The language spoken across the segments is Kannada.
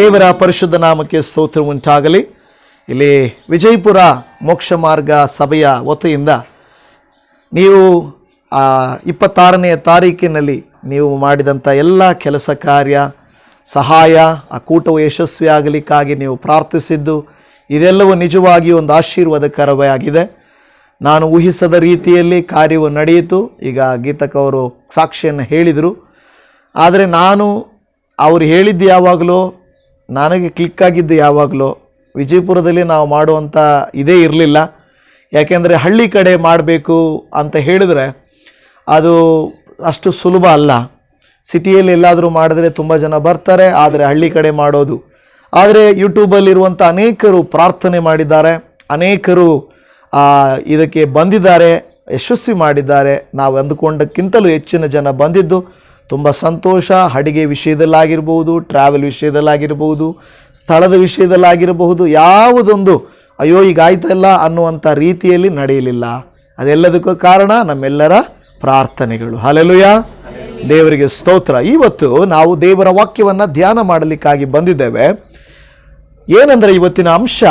ದೇವರ ಪರಿಶುದ್ಧ ನಾಮಕ್ಕೆ ಸ್ತೋತ್ರ ಉಂಟಾಗಲಿ. ಇಲ್ಲಿ ವಿಜಯಪುರ ಮೋಕ್ಷ ಮಾರ್ಗ ಸಭೆಯ ವತಿಯಿಂದ ನೀವು ಆ ಇಪ್ಪತ್ತಾರನೆಯ ತಾರೀಕಿನಲ್ಲಿ ನೀವು ಮಾಡಿದಂಥ ಎಲ್ಲ ಕೆಲಸ ಕಾರ್ಯ, ಸಹಾಯ, ಆ ಕೂಟವು ಯಶಸ್ವಿಯಾಗಲಿಕ್ಕಾಗಿ ನೀವು ಪ್ರಾರ್ಥಿಸಿದ್ದು, ಇದೆಲ್ಲವೂ ನಿಜವಾಗಿ ಒಂದು ಆಶೀರ್ವಾದಕರವೇ ಆಗಿದೆ. ನಾನು ಊಹಿಸದ ರೀತಿಯಲ್ಲಿ ಕಾರ್ಯವು ನಡೆಯಿತು. ಈಗ ಗೀತಕವರು ಸಾಕ್ಷಿಯನ್ನು ಹೇಳಿದರು. ಆದರೆ ನಾನು ಅವರು ಹೇಳಿದ್ದು ಯಾವಾಗಲೂ ನನಗೆ ಕ್ಲಿಕ್ ಆಗಿದ್ದು ಯಾವಾಗಲೂ. ವಿಜಯಪುರದಲ್ಲಿ ನಾವು ಮಾಡುವಂಥ ಇದೇ ಇರಲಿಲ್ಲ. ಯಾಕೆಂದರೆ ಹಳ್ಳಿ ಕಡೆ ಮಾಡಬೇಕು ಅಂತ ಹೇಳಿದರೆ ಅದು ಅಷ್ಟು ಸುಲಭ ಅಲ್ಲ. ಸಿಟಿಯಲ್ಲಿ ಎಲ್ಲಾದರೂ ಮಾಡಿದ್ರೆ ತುಂಬ ಜನ ಬರ್ತಾರೆ, ಆದರೆ ಹಳ್ಳಿ ಕಡೆ ಮಾಡೋದು. ಆದರೆ ಯೂಟ್ಯೂಬಲ್ಲಿರುವಂಥ ಅನೇಕರು ಪ್ರಾರ್ಥನೆ ಮಾಡಿದ್ದಾರೆ. ಅನೇಕರು ಇದಕ್ಕೆ ಬಂದಿದ್ದಾರೆ, ಯಶಸ್ವಿ ಮಾಡಿದ್ದಾರೆ. ನಾವು ಅಂದುಕೊಂಡಕ್ಕಿಂತಲೂ ಹೆಚ್ಚಿನ ಜನ ಬಂದಿದ್ದು. ತುಂಬ ಸಂತೋಷ. ಅಡಿಗೆ ವಿಷಯದಲ್ಲಾಗಿರ್ಬೋದು ಟ್ರಾವೆಲ್ ವಿಷಯದಲ್ಲಾಗಿರ್ಬೋದು, ಸ್ಥಳದ ವಿಷಯದಲ್ಲಾಗಿರಬಹುದು, ಯಾವುದೊಂದು ಅಯ್ಯೋ ಈಗ ಆಯ್ತಲ್ಲ ಅನ್ನುವಂಥ ರೀತಿಯಲ್ಲಿ ನಡೆಯಲಿಲ್ಲ. ಅದೆಲ್ಲದಕ್ಕೂ ಕಾರಣ ನಮ್ಮೆಲ್ಲರ ಪ್ರಾರ್ಥನೆಗಳು. ಹಲೆಲುಯ ದೇವರಿಗೆ ಸ್ತೋತ್ರ. ಇವತ್ತು ನಾವು ದೇವರ ವಾಕ್ಯವನ್ನು ಧ್ಯಾನ ಮಾಡಲಿಕ್ಕಾಗಿ ಬಂದಿದ್ದೇವೆ. ಏನಂದರೆ ಇವತ್ತಿನ ಅಂಶ,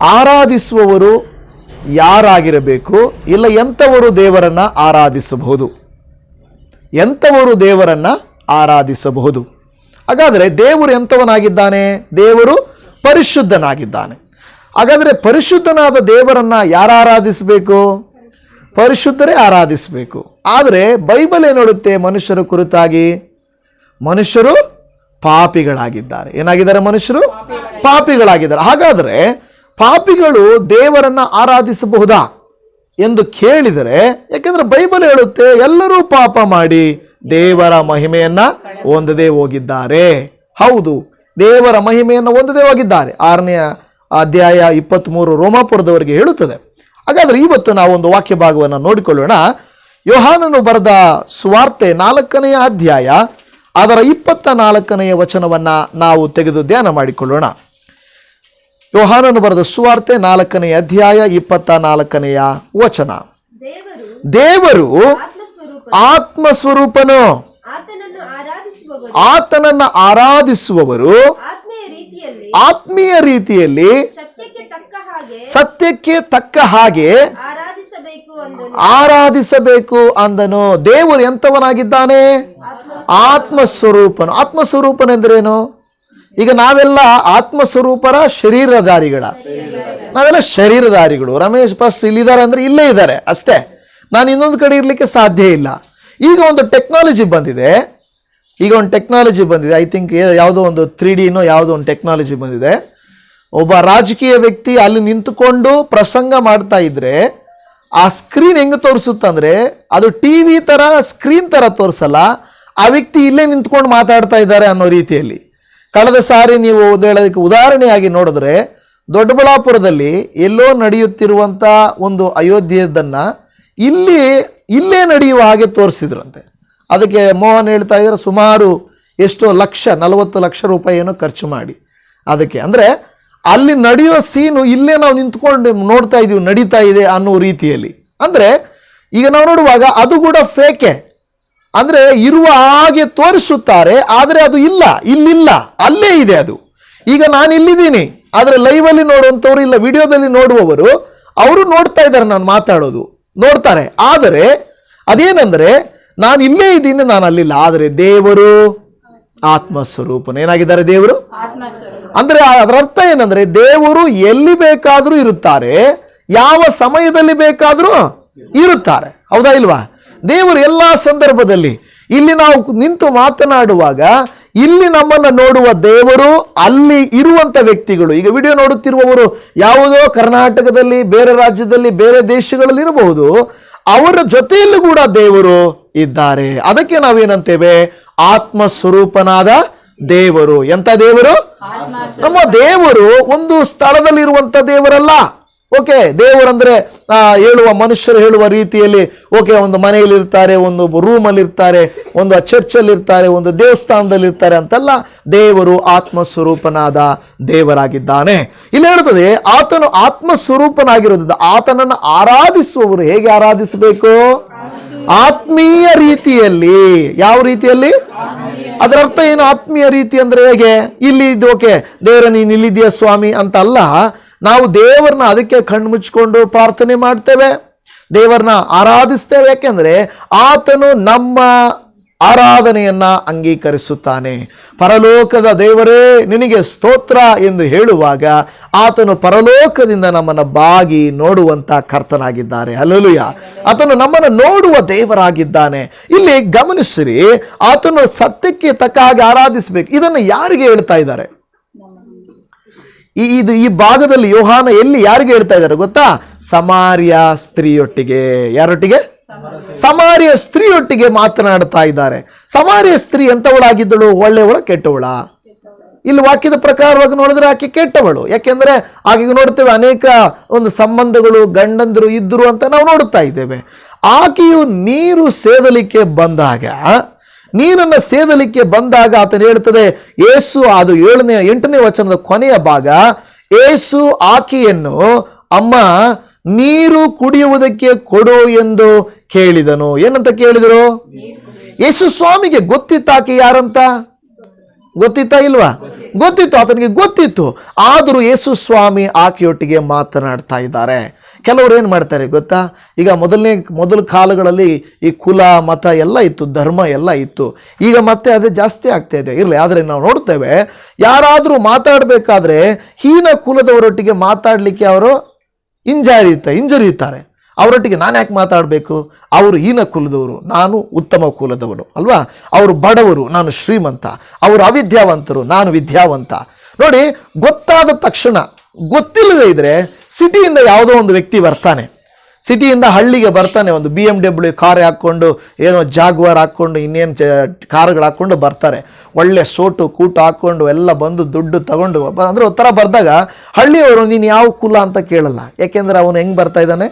ಆರಾಧಿಸುವವರು ಯಾರಾಗಿರಬೇಕು, ಇಲ್ಲ ಎಂಥವರು ದೇವರನ್ನು ಆರಾಧಿಸಬಹುದು? ಎಂಥವರು ದೇವರನ್ನ ಆರಾಧಿಸಬಹುದು? ಹಾಗಾದರೆ ದೇವರು ಎಂಥವನಾಗಿದ್ದಾನೆ? ದೇವರು ಪರಿಶುದ್ಧನಾಗಿದ್ದಾನೆ. ಹಾಗಾದರೆ ಪರಿಶುದ್ಧನಾದ ದೇವರನ್ನ ಯಾರು ಆರಾಧಿಸಬೇಕು? ಪರಿಶುದ್ಧರೇ ಆರಾಧಿಸಬೇಕು. ಆದರೆ ಬೈಬಲ್ ಏನೋಡುತ್ತೆ ಮನುಷ್ಯರು ಕುರಿತಾಗಿ? ಮನುಷ್ಯರು ಪಾಪಿಗಳಾಗಿದ್ದಾರೆ. ಏನಾಗಿದ್ದಾರೆ ಮನುಷ್ಯರು? ಪಾಪಿಗಳಾಗಿದ್ದಾರೆ. ಹಾಗಾದರೆ ಪಾಪಿಗಳು ದೇವರನ್ನ ಆರಾಧಿಸಬಹುದಾ? ಎಂದು ಕೇಳಿದರೆ, ಯಾಕೆಂದ್ರೆ ಬೈಬಲ್ ಹೇಳುತ್ತೆ, ಎಲ್ಲರೂ ಪಾಪ ಮಾಡಿ ದೇವರ ಮಹಿಮೆಯನ್ನ ಹೊಂದದೇ ಹೋಗಿದ್ದಾರೆ. ಹೌದು, ದೇವರ ಮಹಿಮೆಯನ್ನು ಹೊಂದದೇ ಹೋಗಿದ್ದಾರೆ. ಆರನೆಯ ಅಧ್ಯಾಯ ಇಪ್ಪತ್ತ್ಮೂರು ರೋಮಾಪುರದವರಿಗೆ ಹೇಳುತ್ತದೆ. ಹಾಗಾದ್ರೆ ಇವತ್ತು ನಾವು ಒಂದು ವಾಕ್ಯ ಭಾಗವನ್ನು ನೋಡಿಕೊಳ್ಳೋಣ. ಯೋಹಾನನು ಬರೆದ ಸ್ವಾರ್ತೆ ನಾಲ್ಕನೆಯ ಅಧ್ಯಾಯ, ಅದರ ಇಪ್ಪತ್ತ ನಾಲ್ಕನೆಯ ವಚನವನ್ನ ನಾವು ತೆಗೆದು ಧ್ಯಾನ ಮಾಡಿಕೊಳ್ಳೋಣ. ಯೋಹಾನನು ಬರೆದ ಸುವಾರ್ತೆ ನಾಲ್ಕನೆಯ ಅಧ್ಯಾಯ ಇಪ್ಪತ್ತ ನಾಲ್ಕನೆಯ ವಚನ. ದೇವರು ಆತ್ಮ ಸ್ವರೂಪನು ಆತನನ್ನು ಆರಾಧಿಸುವವರು. ಆತ್ಮೀಯ ರೀತಿಯಲ್ಲಿ ಸತ್ಯಕ್ಕೆ ತಕ್ಕ ಹಾಗೆ ಆರಾಧಿಸಬೇಕು ಅಂದನು. ದೇವರು ಎಂತವನಾಗಿದ್ದಾನೆ ಆತ್ಮ ಸ್ವರೂಪನು ಆತ್ಮ ಸ್ವರೂಪನೆಂದ್ರೇನು ಈಗ ನಾವೆಲ್ಲ ಆತ್ಮ ಸ್ವರೂಪರ ಶರೀರಧಾರಿಗಳ. ನಾವೆಲ್ಲ ಶರೀರಧಾರಿಗಳು. ರಮೇಶ್ ಫಸ್ಟ್ ಇಲ್ಲಿದ್ದಾರೆ ಅಂದ್ರೆ ಇಲ್ಲೇ ಇದ್ದಾರೆ ಅಷ್ಟೇ. ನಾನು ಇನ್ನೊಂದು ಕಡೆ ಇರಲಿಕ್ಕೆ ಸಾಧ್ಯ ಇಲ್ಲ. ಈಗ ಒಂದು ಟೆಕ್ನಾಲಜಿ ಬಂದಿದೆ. ಈಗ ಒಂದು ಟೆಕ್ನಾಲಜಿ ಬಂದಿದೆ. ಐ ಥಿಂಕ್ ಯಾವುದೋ ಒಂದು ತ್ರೀ ಡಿನೋ ಯಾವುದೋ ಒಂದು ಟೆಕ್ನಾಲಜಿ ಬಂದಿದೆ. ಒಬ್ಬ ರಾಜಕೀಯ ವ್ಯಕ್ತಿ ಅಲ್ಲಿ ನಿಂತುಕೊಂಡು ಪ್ರಸಂಗ ಮಾಡ್ತಾ ಇದ್ರೆ ಆ ಸ್ಕ್ರೀನ್ ಹೆಂಗೆ ತೋರಿಸುತ್ತಂದ್ರೆ ಅದು ಟಿ ವಿ ಥರ ಸ್ಕ್ರೀನ್ ಥರ ತೋರಿಸಲ್ಲ. ಆ ವ್ಯಕ್ತಿ ಇಲ್ಲೇ ನಿಂತ್ಕೊಂಡು ಮಾತಾಡ್ತಾ ಇದ್ದಾರೆ ಅನ್ನೋ ರೀತಿಯಲ್ಲಿ. ಕಳೆದ ಸಾರಿ ನೀವು ಹೇಳೋದಕ್ಕೆ ಉದಾಹರಣೆಯಾಗಿ ನೋಡಿದ್ರೆ, ದೊಡ್ಡಬಳ್ಳಾಪುರದಲ್ಲಿ ಎಲ್ಲೋ ನಡೆಯುತ್ತಿರುವಂಥ ಒಂದು ಅಯೋಧ್ಯೆಯದನ್ನ ಇಲ್ಲಿ, ಇಲ್ಲೇ ನಡೆಯುವ ಹಾಗೆ ತೋರಿಸಿದ್ರಂತೆ. ಅದಕ್ಕೆ ಮೋಹನ್ ಹೇಳ್ತಾ ಇದ್ದಾರೆ, ಸುಮಾರು ಎಷ್ಟೋ ಲಕ್ಷ, ನಲವತ್ತು ಲಕ್ಷ ರೂಪಾಯಿಯನ್ನು ಖರ್ಚು ಮಾಡಿ. ಅದಕ್ಕೆ ಅಂದರೆ, ಅಲ್ಲಿ ನಡೆಯೋ ಸೀನು ಇಲ್ಲೇ ನಾವು ನಿಂತ್ಕೊಂಡು ನೋಡ್ತಾ ಇದೀವಿ, ನಡೀತಾ ಇದೆ ಅನ್ನೋ ರೀತಿಯಲ್ಲಿ. ಅಂದರೆ, ಈಗ ನಾವು ನೋಡುವಾಗ ಅದು ಕೂಡ ಫೇಕೆ ಅಂದ್ರೆ ಇರುವ ಹಾಗೆ ತೋರಿಸುತ್ತಾರೆ ಆದರೆ ಅದು ಇಲ್ಲ ಇಲ್ಲಿಲ್ಲ ಅಲ್ಲೇ ಇದೆ ಅದು. ಈಗ ನಾನು ಇಲ್ಲಿದ್ದೀನಿ ಆದರೆ ಲೈವಲ್ಲಿ ನೋಡುವಂಥವ್ರು ಇಲ್ಲ ವಿಡಿಯೋದಲ್ಲಿ ನೋಡುವವರು ಅವರು ನೋಡ್ತಾ ಇದ್ದಾರೆ ನಾನು ಮಾತಾಡೋದು ನೋಡ್ತಾರೆ. ಆದರೆ ಅದೇನಂದ್ರೆ ನಾನು ಇಲ್ಲೇ ಇದ್ದೀನಿ ನಾನು ಅಲ್ಲಿಲ್ಲ. ಆದರೆ ದೇವರು ಆತ್ಮ ಸ್ವರೂಪನು ಏನಾಗಿದ್ದಾರೆ ದೇವರು? ಅಂದ್ರೆ ಅದರ ಅರ್ಥ ಏನಂದ್ರೆ ದೇವರು ಎಲ್ಲಿ ಬೇಕಾದರೂ ಇರುತ್ತಾರೆ ಯಾವ ಸಮಯದಲ್ಲಿ ಬೇಕಾದರೂ ಇರುತ್ತಾರೆ. ಹೌದಾ ಇಲ್ವಾ? ದೇವರು ಎಲ್ಲ ಸಂದರ್ಭದಲ್ಲಿ ಇಲ್ಲಿ ನಾವು ನಿಂತು ಮಾತನಾಡುವಾಗ ಇಲ್ಲಿ ನಮ್ಮನ್ನ ನೋಡುವ ದೇವರು ಅಲ್ಲಿ ಇರುವಂತ ವ್ಯಕ್ತಿಗಳು. ಈಗ ವಿಡಿಯೋ ನೋಡುತ್ತಿರುವವರು ಯಾವುದೋ ಕರ್ನಾಟಕದಲ್ಲಿ, ಬೇರೆ ರಾಜ್ಯದಲ್ಲಿ, ಬೇರೆ ದೇಶಗಳಲ್ಲಿ ಇರಬಹುದು. ಅವರ ಜೊತೆಯಲ್ಲೂ ಕೂಡ ದೇವರು ಇದ್ದಾರೆ. ಅದಕ್ಕೆ ನಾವೇನಂತೇವೆ? ಆತ್ಮ ಸ್ವರೂಪನಾದ ದೇವರು. ಎಂಥ ದೇವರು? ನಮ್ಮ ದೇವರು ಒಂದು ಸ್ಥಳದಲ್ಲಿರುವಂಥ ದೇವರಲ್ಲ. ಓಕೆ, ದೇವರಂದ್ರೆ ಹೇಳುವ ಮನುಷ್ಯರು ಹೇಳುವ ರೀತಿಯಲ್ಲಿ, ಓಕೆ, ಒಂದು ಮನೆಯಲ್ಲಿ ಇರ್ತಾರೆ ಒಂದು ರೂಮಲ್ಲಿ ಇರ್ತಾರೆ ಒಂದು ಚರ್ಚಲ್ಲಿ ಇರ್ತಾರೆ ಒಂದು ದೇವಸ್ಥಾನದಲ್ಲಿ ಇರ್ತಾರೆ ಅಂತಲ್ಲ, ದೇವರು ಆತ್ಮ ಸ್ವರೂಪನಾದ ದೇವರಾಗಿದ್ದಾನೆ. ಇಲ್ಲಿ ಹೇಳ್ತದೆ ಆತನು ಆತ್ಮ ಸ್ವರೂಪನಾಗಿರೋದ್ರಿಂದ ಆತನನ್ನು ಆರಾಧಿಸುವವರು ಹೇಗೆ ಆರಾಧಿಸಬೇಕು? ಆತ್ಮೀಯ ರೀತಿಯಲ್ಲಿ. ಯಾವ ರೀತಿಯಲ್ಲಿ? ಅದರ ಅರ್ಥ ಏನು? ಆತ್ಮೀಯ ರೀತಿ ಅಂದ್ರೆ ಹೇಗೆ? ಇಲ್ಲಿ ಇದು ಓಕೆ, ದೇವರ ನೀನು ಇಲ್ಲಿದೆಯಾ ಸ್ವಾಮಿ ಅಂತ ಅಲ್ಲ ನಾವು ದೇವರನ್ನ ಅದಕ್ಕೆ ಕಣ್ಣು ಮುಚ್ಕೊಂಡು ಪ್ರಾರ್ಥನೆ ಮಾಡ್ತೇವೆ. ದೇವರನ್ನ ಆರಾಧಿಸ್ತೇವೆ. ಯಾಕೆಂದ್ರೆ ಆತನು ನಮ್ಮ ಆರಾಧನೆಯನ್ನ ಅಂಗೀಕರಿಸುತ್ತಾನೆ. ಪರಲೋಕದ ದೇವರೇ, ನಿನಗೆ ಸ್ತೋತ್ರ ಎಂದು ಹೇಳುವಾಗ ಆತನು ಪರಲೋಕದಿಂದ ನಮ್ಮನ್ನು ಬಾಗಿ ನೋಡುವಂತ ಕರ್ತನಾಗಿದ್ದಾರೆ. ಅಲ್ಲೂಯ ಆತನು ನಮ್ಮನ್ನು ನೋಡುವ ದೇವರಾಗಿದ್ದಾನೆ. ಇಲ್ಲಿ ಗಮನಿಸಿರಿ, ಆತನು ಸತ್ಯಕ್ಕೆ ತಕ್ಕ ಹಾಗೆ ಆರಾಧಿಸಬೇಕು. ಇದನ್ನು ಯಾರಿಗೆ ಹೇಳ್ತಾ ಇದ್ದಾರೆ? ಈ ಇದು ಈ ಭಾಗದಲ್ಲಿ ಯೋಹಾನ ಎಲ್ಲಿ ಯಾರಿಗೆ ಹೇಳ್ತಾ ಇದ್ದಾರೆ ಗೊತ್ತಾ? ಸಮಾರ್ಯ ಸ್ತ್ರೀಯೊಟ್ಟಿಗೆ. ಯಾರೊಟ್ಟಿಗೆ? ಸಮಾರ್ಯ ಸ್ತ್ರೀಯೊಟ್ಟಿಗೆ ಮಾತನಾಡ್ತಾ ಇದ್ದಾರೆ. ಸಮಾರ್ಯ ಸ್ತ್ರೀ ಎಂತವಳಾಗಿದ್ದಳು ಒಳ್ಳೆಯವಳ, ಕೆಟ್ಟವಳ? ಇಲ್ಲಿ ವಾಕ್ಯದ ಪ್ರಕಾರವಾಗಿ ನೋಡಿದ್ರೆ ಆಕೆ ಕೆಟ್ಟವಳು. ಯಾಕೆಂದ್ರೆ ಆಕೆಗೆ ನೋಡ್ತೇವೆ ಅನೇಕ ಒಂದು ಸಂಬಂಧಗಳು, ಗಂಡಂದರು ಇದ್ರು ಅಂತ ನಾವು ನೋಡುತ್ತಾ ಇದ್ದೇವೆ. ಆಕೆಯು ನೀರು ಸೇದಲಿಕ್ಕೆ ಬಂದಾಗ ನೀರನ್ನು ಸೇದಲಿಕ್ಕೆ ಬಂದಾಗ ಆತನು ಹೇಳ್ತದೆ ಏಸು ಅದು ಏಳನೇ ಎಂಟನೇ ವಚನದ ಕೊನೆಯ ಭಾಗ ಏಸು ಆಕೆಯನ್ನು ಅಮ್ಮ ನೀರು ಕುಡಿಯುವುದಕ್ಕೆ ಕೊಡು ಎಂದು ಕೇಳಿದನು. ಏನಂತ ಕೇಳಿದರು? ಯೇಸು ಸ್ವಾಮಿಗೆ ಗೊತ್ತಿತ್ತಾಕೆ ಯಾರಂತ? ಗೊತ್ತಿತ್ತಾ ಇಲ್ವಾ? ಗೊತ್ತಿತ್ತು, ಆತನಿಗೆ ಗೊತ್ತಿತ್ತು. ಆದರೂ ಯೇಸು ಸ್ವಾಮಿ ಆಕೆಯೊಟ್ಟಿಗೆ ಮಾತನಾಡ್ತಾ ಇದ್ದಾರೆ. ಕೆಲವರು ಏನು ಮಾಡ್ತಾರೆ ಗೊತ್ತಾ? ಈಗ ಮೊದಲನೇ, ಮೊದಲ ಕಾಲಗಳಲ್ಲಿ ಈ ಕುಲ, ಮತ ಎಲ್ಲ ಇತ್ತು, ಧರ್ಮ ಎಲ್ಲ ಇತ್ತು. ಈಗ ಮತ್ತೆ ಅದು ಜಾಸ್ತಿ ಆಗ್ತಾ ಇದೆ. ಇರಲಿ, ಆದರೆ ನಾವು ನೋಡ್ತೇವೆ, ಯಾರಾದರೂ ಮಾತಾಡಬೇಕಾದ್ರೆ ಹೀನ ಕುಲದವರೊಟ್ಟಿಗೆ ಮಾತಾಡಲಿಕ್ಕೆ ಅವರು ಇಂಜಾರಿಯುತ್ತ ಹಿಂಜರಿಯುತ್ತಾರೆ. ಅವರೊಟ್ಟಿಗೆ ನಾನು ಯಾಕೆ ಮಾತಾಡಬೇಕು? ಅವರು ಈನ ಕುಲದವರು, ನಾನು ಉತ್ತಮ ಕುಲದವನು ಅಲ್ವಾ? ಅವರು ಬಡವರು, ನಾನು ಶ್ರೀಮಂತ. ಅವರು ಅವಿದ್ಯಾವಂತರು, ನಾನು ವಿದ್ಯಾವಂತ. ನೋಡಿ, ಗೊತ್ತಾದ ತಕ್ಷಣ, ಗೊತ್ತಿಲ್ಲದೆ ಇದ್ರೆ ಸಿಟಿಯಿಂದ ಯಾವುದೋ ಒಂದು ವ್ಯಕ್ತಿ ಬರ್ತಾನೆ. ಸಿಟಿಯಿಂದ ಹಳ್ಳಿಗೆ ಬರ್ತಾನೆ, ಒಂದು ಬಿ ಎಂ ಡಬ್ಲ್ಯೂ ಕಾರ್ ಹಾಕ್ಕೊಂಡು, ಏನೋ ಜಾಗ್ವಾರ್ ಹಾಕ್ಕೊಂಡು, ಇನ್ನೇನು ಕಾರ್ಗಳು ಹಾಕ್ಕೊಂಡು ಬರ್ತಾರೆ. ಒಳ್ಳೆ ಸೋಟು, ಕೂಟ ಹಾಕ್ಕೊಂಡು, ಎಲ್ಲ ಬಂದು ದುಡ್ಡು ತಗೊಂಡು ಅಂದರೆ ಅಂದ್ರೆ ಒಂಥರ ಬರ್ದಾಗ ಹಳ್ಳಿಯವರು ನೀನು ಯಾವ ಕುಲ ಅಂತ ಕೇಳಲ್ಲ. ಯಾಕೆಂದ್ರೆ ಅವನು ಹೆಂಗೆ ಬರ್ತಾ ಇದ್ದಾನೆ?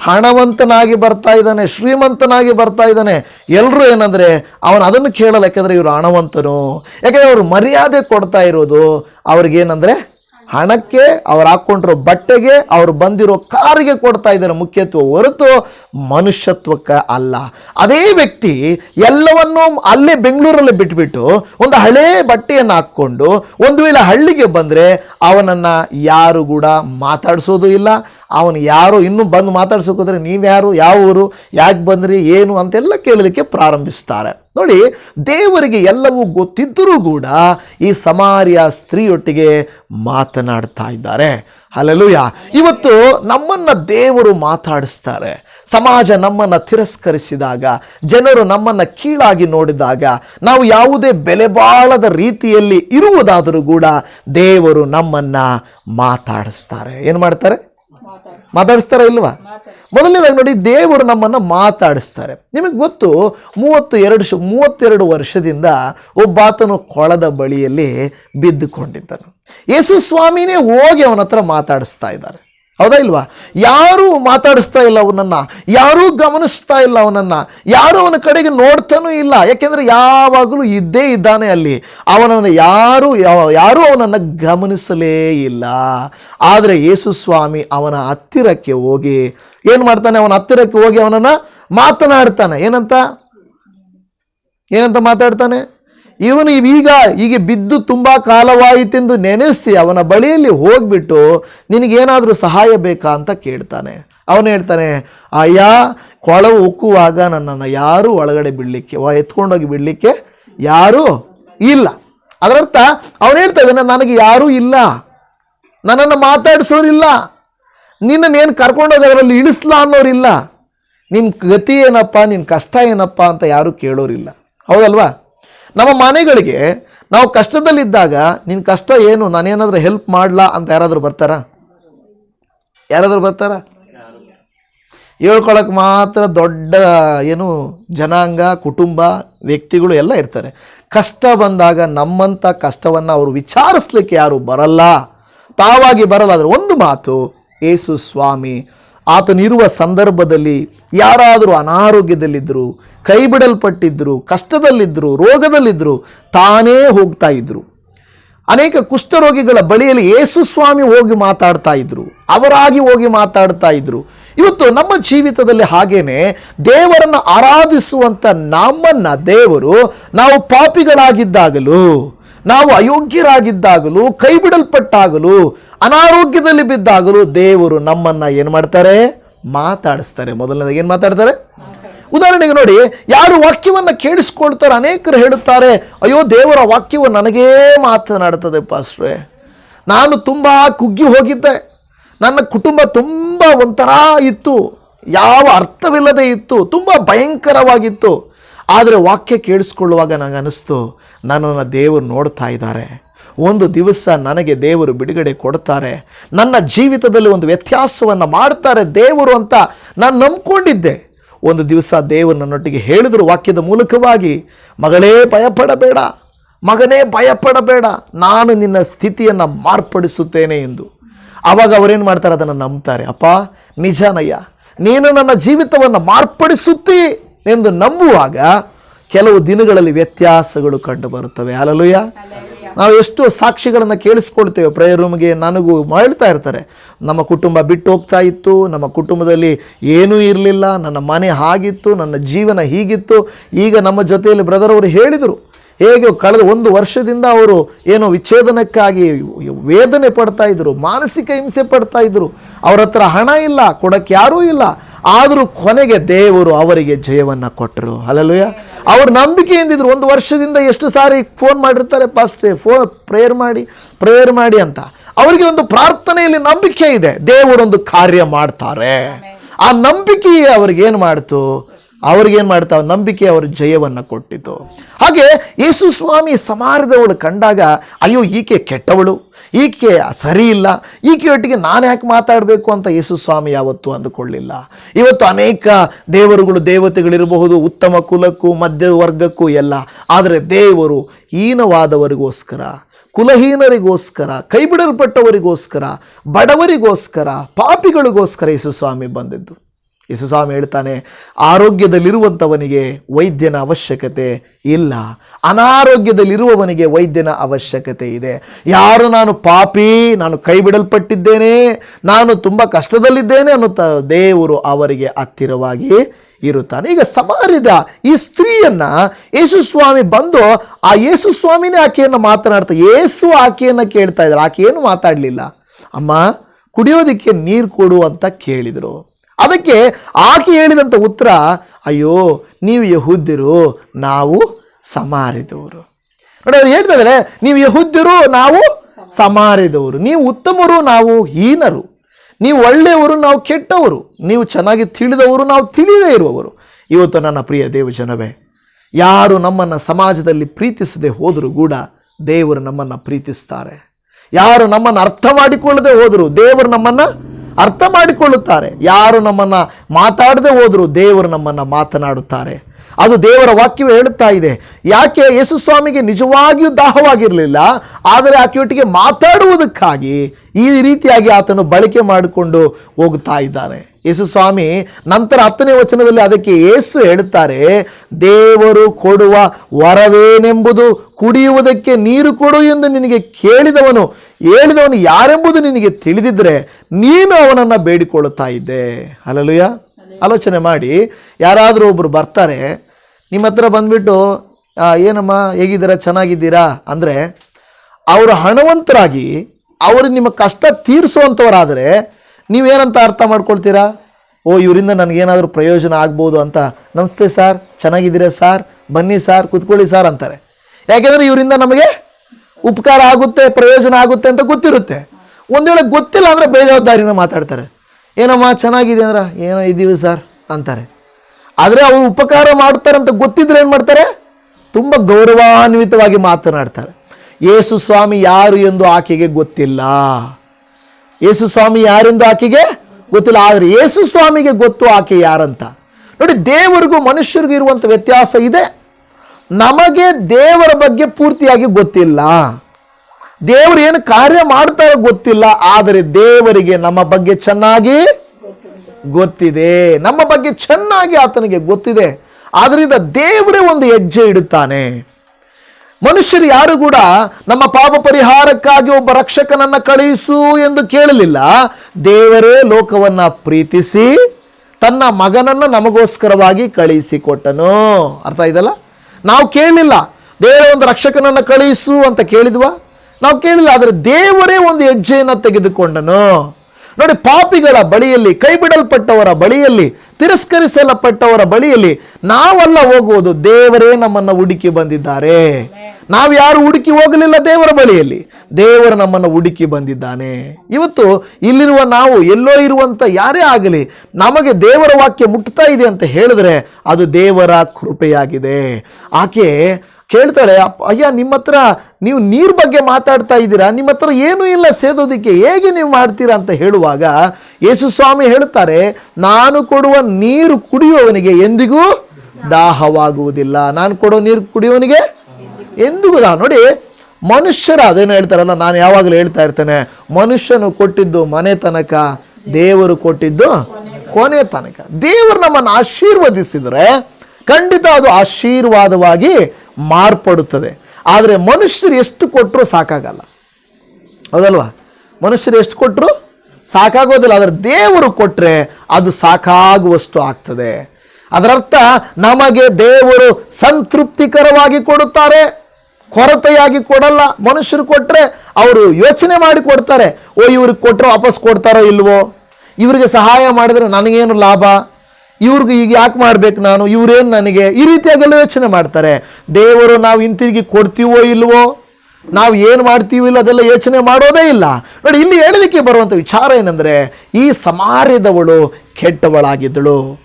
ಹಣವಂತನಾಗಿ ಬರ್ತಾ ಇದ್ದಾನೆ, ಶ್ರೀಮಂತನಾಗಿ ಬರ್ತಾ ಇದ್ದಾನೆ. ಎಲ್ಲರೂ ಏನಂದ್ರೆ, ಅವನು ಅದನ್ನು ಕೇಳಲ್ಲ ಯಾಕಂದರೆ ಇವರು ಹಣವಂತನು. ಯಾಕೆಂದರೆ ಅವರು ಮರ್ಯಾದೆ ಕೊಡ್ತಾ ಇರೋದು, ಅವ್ರಿಗೇನಂದ್ರೆ ಹಣಕ್ಕೆ ಅವ್ರು ಹಾಕೊಂಡಿರೋ ಬಟ್ಟೆಗೆ ಅವ್ರು ಬಂದಿರೋ ಕಾರಿಗೆ ಕೊಡ್ತಾ ಇದ್ದಾರೆ ಮುಖ್ಯತ್ವ ಹೊರತು ಮನುಷ್ಯತ್ವಕ್ಕೆ ಅಲ್ಲ. ಅದೇ ವ್ಯಕ್ತಿ ಎಲ್ಲವನ್ನೂ ಅಲ್ಲೇ ಬೆಂಗಳೂರಲ್ಲಿ ಬಿಟ್ಬಿಟ್ಟು ಒಂದು ಹಳೇ ಬಟ್ಟೆಯನ್ನು ಹಾಕ್ಕೊಂಡು ಒಂದು ವೇಳೆ ಹಳ್ಳಿಗೆ ಬಂದರೆ ಅವನನ್ನು ಯಾರು ಕೂಡ ಮಾತಾಡಿಸೋದು ಇಲ್ಲ. ಅವನು ಯಾರು ಇನ್ನೂ ಬಂದು ಮಾತಾಡ್ಸೋಕೋದ್ರೆ ನೀವ್ಯಾರು ಯಾವ ಊರು, ಯಾಕೆ ಬಂದ್ರಿ, ಏನು ಅಂತೆಲ್ಲ ಕೇಳಲಿಕ್ಕೆ ಪ್ರಾರಂಭಿಸ್ತಾರೆ. ನೋಡಿ, ದೇವರಿಗೆ ಎಲ್ಲವೂ ಗೊತ್ತಿದ್ದರೂ ಕೂಡ ಈ ಸಮಾರ್ಯ ಸ್ತ್ರೀಯೊಟ್ಟಿಗೆ ಮಾತನಾಡ್ತಾ ಇದ್ದಾರೆ. ಅಲ್ಲಲೂಯ ಇವತ್ತು ನಮ್ಮನ್ನ ದೇವರು ಮಾತಾಡಿಸ್ತಾರೆ. ಸಮಾಜ ನಮ್ಮನ್ನ ತಿರಸ್ಕರಿಸಿದಾಗ, ಜನರು ನಮ್ಮನ್ನ ಕೀಳಾಗಿ ನೋಡಿದಾಗ, ನಾವು ಯಾವುದೇ ಬೆಲೆ ಬಾಳದ ರೀತಿಯಲ್ಲಿ ಇರುವುದಾದರೂ ಕೂಡ ದೇವರು ನಮ್ಮನ್ನ ಮಾತಾಡಿಸ್ತಾರೆ. ಏನು ಮಾಡ್ತಾರೆ? ಮಾತಾಡಿಸ್ತಾರ ಇಲ್ವಾ? ಮೊದಲನೇದಾಗಿ ನೋಡಿ, ದೇವರು ನಮ್ಮನ್ನು ಮಾತಾಡಿಸ್ತಾರೆ. ನಿಮಗೆ ಗೊತ್ತು ಮೂವತ್ತು ಎರಡು ಮೂವತ್ತೆರಡು ವರ್ಷದಿಂದ ಒಬ್ಬಾತನು ಕೊಳದ ಬಳಿಯಲ್ಲಿ ಬಿದ್ದುಕೊಂಡಿದ್ದನು. ಯೇಸು ಸ್ವಾಮಿನೇ ಹೋಗಿ ಅವನ ಹತ್ರ ಮಾತಾಡಿಸ್ತಾ ಇದ್ದಾರೆ. ಹೌದಾ ಇಲ್ವಾ? ಯಾರೂ ಮಾತಾಡಿಸ್ತಾ ಇಲ್ಲ ಅವನನ್ನ, ಯಾರೂ ಗಮನಿಸ್ತಾ ಇಲ್ಲ ಅವನನ್ನ, ಯಾರೂ ಅವನ ಕಡೆಗೆ ನೋಡ್ತಾನೂ ಇಲ್ಲ. ಯಾಕೆಂದ್ರೆ ಯಾವಾಗಲೂ ಇದ್ದೇ ಇದ್ದಾನೆ ಅಲ್ಲಿ. ಅವನನ್ನು ಯಾರು, ಯಾರೂ ಅವನನ್ನು ಗಮನಿಸಲೇ ಇಲ್ಲ. ಆದರೆ ಯೇಸು ಸ್ವಾಮಿ ಅವನ ಹತ್ತಿರಕ್ಕೆ ಹೋಗಿ, ಏನು ಮಾಡ್ತಾನೆ? ಅವನ ಹತ್ತಿರಕ್ಕೆ ಹೋಗಿ ಅವನನ್ನ ಮಾತನಾಡ್ತಾನೆ. ಏನಂತ? ಏನಂತ ಮಾತಾಡ್ತಾನೆ? ಇವನು ಈಗ ಹೀಗೆ ಬಿದ್ದು ತುಂಬ ಕಾಲವಾಯಿತೆಂದು ನೆನೆಸಿ ಅವನ ಬಳಿಯಲ್ಲಿ ಹೋಗ್ಬಿಟ್ಟು ನಿನಗೇನಾದರೂ ಸಹಾಯ ಬೇಕಾ ಅಂತ ಕೇಳ್ತಾನೆ. ಅವನು ಹೇಳ್ತಾನೆ, ಅಯ್ಯ, ಕೊಳವು ಉಕ್ಕುವಾಗ ನನ್ನನ್ನು ಯಾರೂ ಒಳಗಡೆ ಬಿಡಲಿಕ್ಕೆ ಎತ್ಕೊಂಡೋಗಿ ಬಿಡಲಿಕ್ಕೆ ಯಾರೂ ಇಲ್ಲ. ಅದರರ್ಥ, ಅವನು ಹೇಳ್ತಾ ಇದ್ದಾನೆ, ನನಗೆ ಯಾರೂ ಇಲ್ಲ. ನನ್ನನ್ನು ಮಾತಾಡಿಸೋರಿಲ್ಲ ನಿನ್ನನ್ನು ಏನು ಕರ್ಕೊಂಡೋಗಿ ಅದರಲ್ಲಿ ಇಳಿಸ್ಲಾ ಅನ್ನೋರಿಲ್ಲ ನಿನ್ನ ಗತಿ ಏನಪ್ಪ ನಿನ್ನ ಕಷ್ಟ ಏನಪ್ಪ ಅಂತ ಯಾರೂ ಕೇಳೋರಿಲ್ಲ ಹೌದಲ್ವಾ? ನಮ್ಮ ಮನೆಗಳಿಗೆ ನಾವು ಕಷ್ಟದಲ್ಲಿದ್ದಾಗ ನಿನ್ನ ಕಷ್ಟ ಏನು? ನಾನೇನಾದರೂ ಹೆಲ್ಪ್ ಮಾಡಲಾ ಅಂತ ಯಾರಾದರೂ ಬರ್ತಾರಾ? ಯಾರಾದರೂ ಬರ್ತಾರಾ? ಹೇಳ್ಕೊಳಕ್ಕೆ ಮಾತ್ರ ದೊಡ್ಡ ಏನು ಜನಾಂಗ, ಕುಟುಂಬ, ವ್ಯಕ್ತಿಗಳು ಎಲ್ಲ ಇರ್ತಾರೆ. ಕಷ್ಟ ಬಂದಾಗ ನಮ್ಮಂಥ ಕಷ್ಟವನ್ನು ಅವರು ವಿಚಾರಿಸ್ಲಿಕ್ಕೆ ಯಾರು ಬರಲ್ಲ. ತಾವಾಗಿ ಬರಲ್ಲ. ಆದರೆ ಒಂದು ಮಾತು, ಏಸು ಸ್ವಾಮಿ ಆತನಿರುವ ಸಂದರ್ಭದಲ್ಲಿ ಯಾರಾದರೂ ಅನಾರೋಗ್ಯದಲ್ಲಿದ್ದರು ಕೈ ಬಿಡಲ್ಪಟ್ಟಿದ್ರು ಕಷ್ಟದಲ್ಲಿದ್ದರು, ರೋಗದಲ್ಲಿದ್ದರು ತಾನೇ ಹೋಗ್ತಾ ಇದ್ದರು ಅನೇಕ ಕುಷ್ಠರೋಗಿಗಳ ಬಳಿಯಲ್ಲಿ ಯೇಸು ಸ್ವಾಮಿ ಹೋಗಿ ಮಾತಾಡ್ತಾ ಇದ್ರು, ಅವರಾಗಿ ಹೋಗಿ ಮಾತಾಡ್ತಾ ಇದ್ರು. ಇವತ್ತು ನಮ್ಮ ಜೀವಿತದಲ್ಲಿ ಹಾಗೇನೆ, ದೇವರನ್ನು ಆರಾಧಿಸುವಂಥ ನಮ್ಮನ್ನ ದೇವರು ನಾವು ಪಾಪಿಗಳಾಗಿದ್ದಾಗಲೂ ನಾವು ಅಯೋಗ್ಯರಾಗಿದ್ದಾಗಲೂ ಕೈ ಬಿಡಲ್ಪಟ್ಟಾಗಲೂ ಅನಾರೋಗ್ಯದಲ್ಲಿ ಬಿದ್ದಾಗಲೂ ದೇವರು ನಮ್ಮನ್ನ ಏನು ಮಾಡ್ತಾರೆ? ಮಾತಾಡಿಸ್ತಾರೆ. ಮೊದಲನೇದಾಗಿ ಏನು ಮಾತಾಡ್ತಾರೆ? ಉದಾಹರಣೆಗೆ ನೋಡಿ, ಯಾರು ವಾಕ್ಯವನ್ನ ಕೇಳಿಸ್ಕೊಳ್ತಾರೆ, ಅನೇಕರು ಹೇಳುತ್ತಾರೆ, ಅಯ್ಯೋ, ದೇವರ ವಾಕ್ಯವು ನನಗೇ ಮಾತನಾಡುತ್ತದೆ ಪಾಸ್ಟ್ರೆ. ನಾನು ತುಂಬ ಕುಗ್ಗಿ ಹೋಗಿದ್ದೆ. ನನ್ನ ಕುಟುಂಬ ತುಂಬ ಒಂಥರ ಇತ್ತು. ಯಾವ ಅರ್ಥವಿಲ್ಲದೆ ಇತ್ತು. ತುಂಬ ಭಯಂಕರವಾಗಿತ್ತು. ಆದರೆ ವಾಕ್ಯ ಕೇಳಿಸ್ಕೊಳ್ಳುವಾಗ ನನಗೆ ಅನ್ನಿಸ್ತು ನನ್ನನ್ನು ದೇವರು ನೋಡ್ತಾ ಇದ್ದಾರೆ. ಒಂದು ದಿವಸ ನನಗೆ ದೇವರು ಬಿಡುಗಡೆ ಕೊಡ್ತಾರೆ. ನನ್ನ ಜೀವಿತದಲ್ಲಿ ಒಂದು ವ್ಯತ್ಯಾಸವನ್ನು ಮಾಡ್ತಾರೆ ದೇವರು ಅಂತ ನಾನು ನಂಬ್ಕೊಂಡಿದ್ದೆ. ಒಂದು ದಿವಸ ದೇವರು ನನ್ನೊಟ್ಟಿಗೆ ಹೇಳಿದರು ವಾಕ್ಯದ ಮೂಲಕವಾಗಿ, ಮಗಳೇ, ಭಯಪಡಬೇಡ, ಮಗನೇ, ಭಯಪಡಬೇಡ, ನಾನು ನಿನ್ನ ಸ್ಥಿತಿಯನ್ನು ಮಾರ್ಪಡಿಸುತ್ತೇನೆ ಎಂದು. ಆವಾಗ ಅವರೇನು ಮಾಡ್ತಾರೆ, ಅದನ್ನು ನಂಬ್ತಾರೆ. ಅಪ್ಪ, ನಿಜನಯ್ಯ, ನೀನು ನನ್ನ ಜೀವಿತವನ್ನು ಮಾರ್ಪಡಿಸುತ್ತೀ ಎಂದು ನಂಬುವಾಗ ಕೆಲವು ದಿನಗಳಲ್ಲಿ ವ್ಯತ್ಯಾಸಗಳು ಕಂಡು ಬರುತ್ತವೆ. ಅಲಲುಯ್ಯ ನಾವು ಎಷ್ಟು ಸಾಕ್ಷಿಗಳನ್ನು ಕೇಳಿಸ್ಕೊಳ್ತೇವೆ. ಪ್ರೇಯರ್ ರೂಮ್ಗೆ ನನಗೂ ಹೇಳ್ತಾ ಇರ್ತಾರೆ. ನಮ್ಮ ಕುಟುಂಬ ಬಿಟ್ಟು ಹೋಗ್ತಾ ಇತ್ತು. ನಮ್ಮ ಕುಟುಂಬದಲ್ಲಿ ಏನೂ ಇರಲಿಲ್ಲ. ನನ್ನ ಮನೆ ಹಾಗಿತ್ತು. ನನ್ನ ಜೀವನ ಹೀಗಿತ್ತು. ಈಗ ನಮ್ಮ ಜೊತೆಯಲ್ಲಿ ಬ್ರದರ್ ಅವರು ಹೇಳಿದರು. ಹೇಗೆ ಕಳೆದ ಒಂದು ವರ್ಷದಿಂದ ಅವರು ಏನೋ ವಿಚ್ಛೇದನಕ್ಕಾಗಿ ವೇದನೆ ಪಡ್ತಾ ಇದ್ರು. ಮಾನಸಿಕ ಹಿಂಸೆ ಪಡ್ತಾ ಇದ್ರು. ಅವರ ಹತ್ರ ಹಣ ಇಲ್ಲ. ಕೊಡಕ್ಕೆ ಯಾರೂ ಇಲ್ಲ. ಆದರೂ ಕೊನೆಗೆ ದೇವರು ಅವರಿಗೆ ಜಯವನ್ನು ಕೊಟ್ಟರು. ಅಲ್ಲಲ್ವಯ್ಯ ಅವ್ರ ನಂಬಿಕೆಯಿಂದಿದ್ರು ಒಂದು ವರ್ಷದಿಂದ ಎಷ್ಟು ಸಾರಿ ಫೋನ್ ಮಾಡಿರ್ತಾರೆ ಪಾಸ್ಟ್ರೆ ಫೋನ್ ಪ್ರೇಯರ್ ಮಾಡಿ ಪ್ರೇಯರ್ ಮಾಡಿ ಅಂತ. ಅವರಿಗೆ ಒಂದು ಪ್ರಾರ್ಥನೆಯಲ್ಲಿ ನಂಬಿಕೆ ಇದೆ. ದೇವರೊಂದು ಕಾರ್ಯ ಮಾಡ್ತಾರೆ. ಆ ನಂಬಿಕೆ ಅವ್ರಿಗೆ ಏನು ಮಾಡ್ತು? ಅವ್ರಿಗೇನು ಮಾಡ್ತಾವ? ನಂಬಿಕೆ ಅವ್ರ ಜಯವನ್ನು ಕೊಟ್ಟಿತು. ಹಾಗೆ ಯೇಸು ಸ್ವಾಮಿ ಸಮಾರದವಳು ಕಂಡಾಗ, ಅಯ್ಯೋ, ಈಕೆ ಕೆಟ್ಟವಳು, ಈಕೆ ಸರಿ ಇಲ್ಲ ಈಕೆಯೊಟ್ಟಿಗೆ ನಾನು ಯಾಕೆ ಮಾತಾಡಬೇಕು ಅಂತ ಯೇಸು ಸ್ವಾಮಿ ಯಾವತ್ತೂ ಅಂದುಕೊಳ್ಳಿಲ್ಲ. ಇವತ್ತು ಅನೇಕ ದೇವರುಗಳು, ದೇವತೆಗಳಿರಬಹುದು, ಉತ್ತಮ ಕುಲಕ್ಕೂ ಮಧ್ಯ ವರ್ಗಕ್ಕೂ ಎಲ್ಲ, ಆದರೆ ದೇವರು ಹೀನವಾದವರಿಗೋಸ್ಕರ, ಕುಲಹೀನರಿಗೋಸ್ಕರ, ಕೈಬಿಡಲ್ಪಟ್ಟವರಿಗೋಸ್ಕರ, ಬಡವರಿಗೋಸ್ಕರ, ಪಾಪಿಗಳಿಗೋಸ್ಕರ ಯೇಸು ಸ್ವಾಮಿ ಬಂದಿದ್ದು. ಯೇಸುಸ್ವಾಮಿ ಹೇಳ್ತಾನೆ, ಆರೋಗ್ಯದಲ್ಲಿರುವಂಥವನಿಗೆ ವೈದ್ಯನ ಅವಶ್ಯಕತೆ ಇಲ್ಲ. ಅನಾರೋಗ್ಯದಲ್ಲಿರುವವನಿಗೆ ವೈದ್ಯನ ಅವಶ್ಯಕತೆ ಇದೆ. ಯಾರು ನಾನು ಪಾಪಿ, ನಾನು ಕೈ ಬಿಡಲ್ಪಟ್ಟಿದ್ದೇನೆ ನಾನು ತುಂಬ ಕಷ್ಟದಲ್ಲಿದ್ದೇನೆ ಅನ್ನುತ್ತ ದೇವರು ಅವರಿಗೆ ಹತ್ತಿರವಾಗಿ ಇರುತ್ತಾನೆ. ಈಗ ಸಮಾರಿದ ಈ ಸ್ತ್ರೀಯನ್ನ ಯೇಸು ಸ್ವಾಮಿ ಬಂದು ಆ ಯೇಸು ಸ್ವಾಮಿನೇ ಆಕೆಯನ್ನು ಮಾತನಾಡ್ತಾ, ಯೇಸು ಆಕೆಯನ್ನು ಕೇಳ್ತಾ ಇದ್ದಾರೆ. ಆಕೆ ಏನು ಮಾತಾಡಲಿಲ್ಲ? ಅಮ್ಮ, ಕುಡಿಯೋದಕ್ಕೆ ನೀರು ಕೊಡು ಅಂತ ಕೇಳಿದರು. ಅದಕ್ಕೆ ಆಕೆ ಹೇಳಿದಂಥ ಉತ್ತರ, ಅಯ್ಯೋ, ನೀವು ಯಹುದ್ದಿರು ನಾವು ಸಮಾರಿದವರು. ನೋಡಿ, ಅವ್ರು ಹೇಳ್ತಾ ನೀವು ಯಹುದ್ದಿರು ನಾವು ಸಮಾರಿದವರು. ನೀವು ಉತ್ತಮರು, ನಾವು ಹೀನರು. ನೀವು ಒಳ್ಳೆಯವರು, ನಾವು ಕೆಟ್ಟವರು. ನೀವು ಚೆನ್ನಾಗಿ ತಿಳಿದವರು, ನಾವು ತಿಳಿದೇ ಇರುವವರು. ಇವತ್ತು ನನ್ನ ಪ್ರಿಯ ದೇವಜನವೇ ಯಾರು ನಮ್ಮನ್ನು ಸಮಾಜದಲ್ಲಿ ಪ್ರೀತಿಸದೆ ಹೋದರೂ ಕೂಡ ದೇವರು ನಮ್ಮನ್ನು ಪ್ರೀತಿಸ್ತಾರೆ. ಯಾರು ನಮ್ಮನ್ನು ಅರ್ಥ ಮಾಡಿಕೊಳ್ಳದೆ ಹೋದರೂ ದೇವರು ನಮ್ಮನ್ನು ಅರ್ಥ ಮಾಡಿಕೊಳ್ಳುತ್ತಾರೆ. ಯಾರು ನಮ್ಮನ್ನು ಮಾತಾಡದೆ ಹೋದರೂ ದೇವರು ನಮ್ಮನ್ನು ಮಾತನಾಡುತ್ತಾರೆ. ಅದು ದೇವರ ವಾಕ್ಯವೇ ಹೇಳುತ್ತಾ ಇದೆ. ಯಾಕೆ ಯೇಸು ಸ್ವಾಮಿಗೆ ನಿಜವಾಗಿಯೂ ದಾಹವಾಗಿರಲಿಲ್ಲ, ಆದರೆ ಆಕೆಯೊಟ್ಟಿಗೆ ಮಾತಾಡುವುದಕ್ಕಾಗಿ ಈ ರೀತಿಯಾಗಿ ಆತನು ಬಳಕೆ ಮಾಡಿಕೊಂಡು ಹೋಗುತ್ತಾ ಇದ್ದಾನೆ. ಯೇಸು ಸ್ವಾಮಿ, ನಂತರ ಹತ್ತನೇ ವಚನದಲ್ಲಿ ಅದಕ್ಕೆ ಯೇಸು ಹೇಳುತ್ತಾರೆ, ದೇವರು ಕೊಡುವ ವರವೇನೆಂಬುದು ಕುಡಿಯುವುದಕ್ಕೆ ನೀರು ಕೊಡು ಎಂದು ನಿನಗೆ ಕೇಳಿದವನು ಹೇಳಿದವನು ಯಾರೆಂಬುದು ನಿನಗೆ ತಿಳಿದಿದ್ದರೆ ನೀನು ಅವನನ್ನು ಬೇಡಿಕೊಳ್ಳುತ್ತಾ ಇದ್ದೆ. ಅಲ್ಲಲುಯ್ಯ ಆಲೋಚನೆ ಮಾಡಿ. ಯಾರಾದರೂ ಒಬ್ಬರು ಬರ್ತಾರೆ ನಿಮ್ಮ ಹತ್ರ ಬಂದ್ಬಿಟ್ಟು ಏನಮ್ಮ ಹೇಗಿದ್ದೀರಾ? ಚೆನ್ನಾಗಿದ್ದೀರಾ? ಅಂದರೆ ಅವರು ಹಣವಂತರಾಗಿ ಅವರು ನಿಮ್ಮ ಕಷ್ಟ ತೀರಿಸುವಂಥವರಾದರೆ ನೀವೇನಂತ ಅರ್ಥ ಮಾಡ್ಕೊಳ್ತೀರಾ? ಓ ಇವರಿಂದ ನನಗೇನಾದರೂ ಪ್ರಯೋಜನ ಆಗ್ಬೋದು ಅಂತ. ನಮಸ್ತೆ ಸರ್. ಚೆನ್ನಾಗಿದ್ದೀರಾ ಸರ್? ಬನ್ನಿ ಸರ್. ಕುತ್ಕೊಳ್ಳಿ ಸರ್ ಅಂತಾರೆ. ಯಾಕೆಂದರೆ ಇವರಿಂದ ನಮಗೆ ಉಪಕಾರ ಆಗುತ್ತೆ, ಪ್ರಯೋಜನ ಆಗುತ್ತೆ ಅಂತ ಗೊತ್ತಿರುತ್ತೆ. ಒಂದು ವೇಳೆ ಗೊತ್ತಿಲ್ಲ ಅಂದರೆ ಬೇಜವಾಬ್ದಾರಿನ ಮಾತಾಡ್ತಾರೆ. ಏನಮ್ಮ ಚೆನ್ನಾಗಿದೆ ಅಂದ್ರೆ? ಏನೋ ಇದ್ದೀವಿ ಸರ್ ಅಂತಾರೆ. ಆದರೆ ಅವರು ಉಪಕಾರ ಮಾಡ್ತಾರೆ ಅಂತ ಗೊತ್ತಿದ್ರೆ ಏನು ಮಾಡ್ತಾರೆ? ತುಂಬ ಗೌರವಾನ್ವಿತವಾಗಿ ಮಾತನಾಡ್ತಾರೆ. ಯೇಸು ಸ್ವಾಮಿ ಯಾರು ಎಂದು ಆಕೆಗೆ ಗೊತ್ತಿಲ್ಲ. ಯೇಸು ಸ್ವಾಮಿ ಯಾರೆಂದು ಆಕೆಗೆ ಗೊತ್ತಿಲ್ಲ. ಆದರೆ ಯೇಸು ಸ್ವಾಮಿಗೆ ಗೊತ್ತು ಆಕೆ ಯಾರಂತ. ನೋಡಿ, ದೇವರಿಗೂ ಮನುಷ್ಯರಿಗೂ ಇರುವಂಥ ವ್ಯತ್ಯಾಸ ಇದೆ. ನಮಗೆ ದೇವರ ಬಗ್ಗೆ ಪೂರ್ತಿಯಾಗಿ ಗೊತ್ತಿಲ್ಲ. ದೇವರು ಏನು ಕಾರ್ಯ ಮಾಡ್ತಾರೋ ಗೊತ್ತಿಲ್ಲ, ಆದರೆ ದೇವರಿಗೆ ನಮ್ಮ ಬಗ್ಗೆ ಚೆನ್ನಾಗಿ ಗೊತ್ತಿದೆ. ನಮ್ಮ ಬಗ್ಗೆ ಚೆನ್ನಾಗಿ ಆತನಿಗೆ ಗೊತ್ತಿದೆ. ಆದ್ರಿಂದ ದೇವರೇ ಒಂದು ಹೆಜ್ಜೆ ಇಡುತ್ತಾನೆ. ಮನುಷ್ಯರು ಯಾರು ಕೂಡ ನಮ್ಮ ಪಾಪ ಪರಿಹಾರಕ್ಕಾಗಿ ಒಬ್ಬ ರಕ್ಷಕನನ್ನ ಕಳುಹಿಸು ಎಂದು ಕೇಳಲಿಲ್ಲ. ದೇವರೇ ಲೋಕವನ್ನ ಪ್ರೀತಿಸಿ ತನ್ನ ಮಗನನ್ನು ನಮಗೋಸ್ಕರವಾಗಿ ಕಳುಹಿಸಿಕೊಟ್ಟನು. ಅರ್ಥ ಇದಲ್ಲ ನಾವು ಕೇಳಲಿಲ್ಲ. ದೇವರ, ಒಂದು ರಕ್ಷಕನನ್ನು ಕಳುಹಿಸು ಅಂತ ಕೇಳಿದ್ವಾ? ನಾವು ಕೇಳಿಲ್ಲ ಆದರೆ ದೇವರೇ ಒಂದು ಹೆಜ್ಜೆಯನ್ನು ತೆಗೆದುಕೊಂಡನು. ನೋಡಿ, ಪಾಪಿಗಳ ಬಳಿಯಲ್ಲಿ ಕೈ ಬಿಡಲ್ಪಟ್ಟವರ ಬಳಿಯಲ್ಲಿ, ತಿರಸ್ಕರಿಸಲ್ಪಟ್ಟವರ ಬಳಿಯಲ್ಲಿ ನಾವಲ್ಲ ಹೋಗುವುದು ದೇವರೇ ನಮ್ಮನ್ನು ಹುಡುಕಿ ಬಂದಿದ್ದಾರೆ. ನಾವು ಯಾರು ಹುಡುಕಿ ಹೋಗಲಿಲ್ಲ ದೇವರ ಬಳಿಯಲ್ಲಿ? ದೇವರು ನಮ್ಮನ್ನು ಹುಡುಕಿ ಬಂದಿದ್ದಾನೆ. ಇವತ್ತು ಇಲ್ಲಿರುವ ನಾವು ಎಲ್ಲೋ ಇರುವಂತ ಯಾರೇ ಆಗಲಿ, ನಮಗೆ ದೇವರ ವಾಕ್ಯ ಮುಟ್ತಾ ಇದೆ ಅಂತ ಹೇಳಿದ್ರೆ ಅದು ದೇವರ ಕೃಪೆಯಾಗಿದೆ. ಆಕೆ ಕೇಳ್ತಾಳೆ ಅಯ್ಯ ನಿಮ್ಮ ಹತ್ರ ನೀವು ನೀರ್ ಬಗ್ಗೆ ಮಾತಾಡ್ತಾ ಇದ್ದೀರಾ? ನಿಮ್ಮ ಹತ್ರ ಏನೂ ಇಲ್ಲ ಸೇದೋದಕ್ಕೆ, ಹೇಗೆ ನೀವು ಮಾಡ್ತೀರಾ? ಅಂತ ಹೇಳುವಾಗ ಯೇಸು ಸ್ವಾಮಿ ಹೇಳ್ತಾರೆ ನಾನು ಕೊಡುವ ನೀರು ಕುಡಿಯುವವನಿಗೆ ಎಂದಿಗೂ ದಾಹವಾಗುವುದಿಲ್ಲ. ನಾನು ಕೊಡೋ ನೀರು ಕುಡಿಯುವವನಿಗೆ ಎಂದಿಗೂ ನೋಡಿ, ಮನುಷ್ಯರ ಅದೇನು ಹೇಳ್ತಾರಲ್ಲ, ನಾನು ಯಾವಾಗಲೂ ಹೇಳ್ತಾ ಇರ್ತೇನೆ, ಮನುಷ್ಯನು ಕೊಟ್ಟಿದ್ದು ಮನೆ ತನಕ, ದೇವರು ಕೊಟ್ಟಿದ್ದು ಕೊನೆ ತನಕ. ದೇವರು ನಮ್ಮನ್ನು ಆಶೀರ್ವದಿಸಿದರೆ ಖಂಡಿತ ಅದು ಆಶೀರ್ವಾದವಾಗಿ ಮಾರ್ಪಡುತ್ತದೆ. ಆದರೆ ಮನುಷ್ಯರು ಎಷ್ಟು ಕೊಟ್ಟರೂ ಸಾಕಾಗಲ್ಲ. ಹೌದಲ್ವಾ? ಮನುಷ್ಯರು ಎಷ್ಟು ಕೊಟ್ಟರು ಸಾಕಾಗೋದಿಲ್ಲ. ಆದರೆ ದೇವರು ಕೊಟ್ಟರೆ ಅದು ಸಾಕಾಗುವಷ್ಟು ಆಗ್ತದೆ. ಅದರರ್ಥ, ನಮಗೆ ದೇವರು ಸಂತೃಪ್ತಿಕರವಾಗಿ ಕೊಡುತ್ತಾರೆ. ಕೊರತೆಯಾಗಿ ಕೊಡಲ್ಲ. ಮನುಷ್ಯರು ಕೊಟ್ಟರೆ ಅವರು ಯೋಚನೆ ಮಾಡಿ ಕೊಡ್ತಾರೆ. ಓ, ಇವ್ರಿಗೆ ಕೊಟ್ಟರೆ ವಾಪಸ್ ಕೊಡ್ತಾರೋ ಇಲ್ವೋ? ಇವರಿಗೆ ಸಹಾಯ ಮಾಡಿದ್ರೆ ನನಗೇನು ಲಾಭ? ಇವ್ರಿಗೆ ಈಗ ಯಾಕೆ ಮಾಡ್ಬೇಕು ನಾನು? ಇವರೇನು ನನಗೆ? ಈ ರೀತಿಯಾಗೆಲ್ಲ ಯೋಚನೆ ಮಾಡ್ತಾರೆ. ದೇವರು ನಾವು ಹಿಂತಿರುಗಿ ಕೊಡ್ತೀವೋ ಇಲ್ವೋ? ನಾವು ಏನು ಮಾಡ್ತೀವಿ ಇಲ್ಲ ಅದೆಲ್ಲ ಯೋಚನೆ ಮಾಡೋದೇ ಇಲ್ಲ. ನೋಡಿ, ಇಲ್ಲಿ ಹೇಳಲಿಕ್ಕೆ ಬರುವಂಥ ವಿಚಾರ ಏನಂದರೆ, ಈ ಸಮಾರ್ಯದವಳು ಕೆಟ್ಟವಳಾಗಿದ್ದಳು.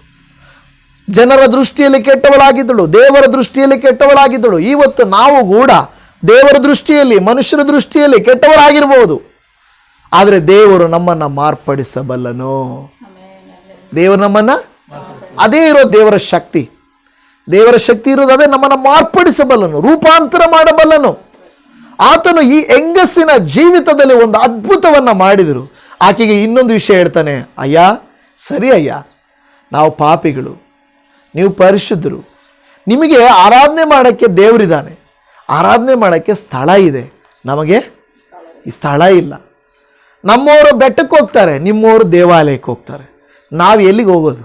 ಜನರ ದೃಷ್ಟಿಯಲ್ಲಿ ಕೆಟ್ಟವಳಾಗಿದ್ದಳು, ದೇವರ ದೃಷ್ಟಿಯಲ್ಲಿ ಕೆಟ್ಟವಳಾಗಿದ್ದಳು. ಇವತ್ತು ನಾವು ಕೂಡ ದೇವರ ದೃಷ್ಟಿಯಲ್ಲಿ, ಮನುಷ್ಯರ ದೃಷ್ಟಿಯಲ್ಲಿ ಕೆಟ್ಟವರಾಗಿರ್ಬೋದು. ಆದರೆ ದೇವರು ನಮ್ಮನ್ನ ಮಾರ್ಪಡಿಸಬಲ್ಲನು. ದೇವರು ನಮ್ಮನ್ನ ಅದೇ ಇರೋ ದೇವರ ಶಕ್ತಿ. ದೇವರ ಶಕ್ತಿ ಇರೋದು ಅದೇ, ನಮ್ಮನ್ನ ಮಾರ್ಪಡಿಸಬಲ್ಲನು, ರೂಪಾಂತರ ಮಾಡಬಲ್ಲನು. ಆತನು ಈ ಹೆಂಗಸಿನ ಜೀವಿತದಲ್ಲಿ ಒಂದು ಅದ್ಭುತವನ್ನ ಮಾಡಿದರು. ಆಕೆಗೆ ಇನ್ನೊಂದು ವಿಷಯ ಹೇಳ್ತಾನೆ, ಅಯ್ಯ, ಸರಿ ಅಯ್ಯ, ನಾವು ಪಾಪಿಗಳು. ನೀವು ಪರಿಶುದ್ಧರು. ನಿಮಗೆ ಆರಾಧನೆ ಮಾಡೋಕ್ಕೆ ದೇವರಿದ್ದಾನೆ ಆರಾಧನೆ ಮಾಡೋಕ್ಕೆ ಸ್ಥಳ ಇದೆ. ನಮಗೆ ಈ ಸ್ಥಳ ಇಲ್ಲ. ನಮ್ಮವರು ಬೆಟ್ಟಕ್ಕೆ ಹೋಗ್ತಾರೆ, ನಿಮ್ಮವರು ದೇವಾಲಯಕ್ಕೆ ಹೋಗ್ತಾರೆ. ನಾವು ಎಲ್ಲಿಗೆ ಹೋಗೋದು?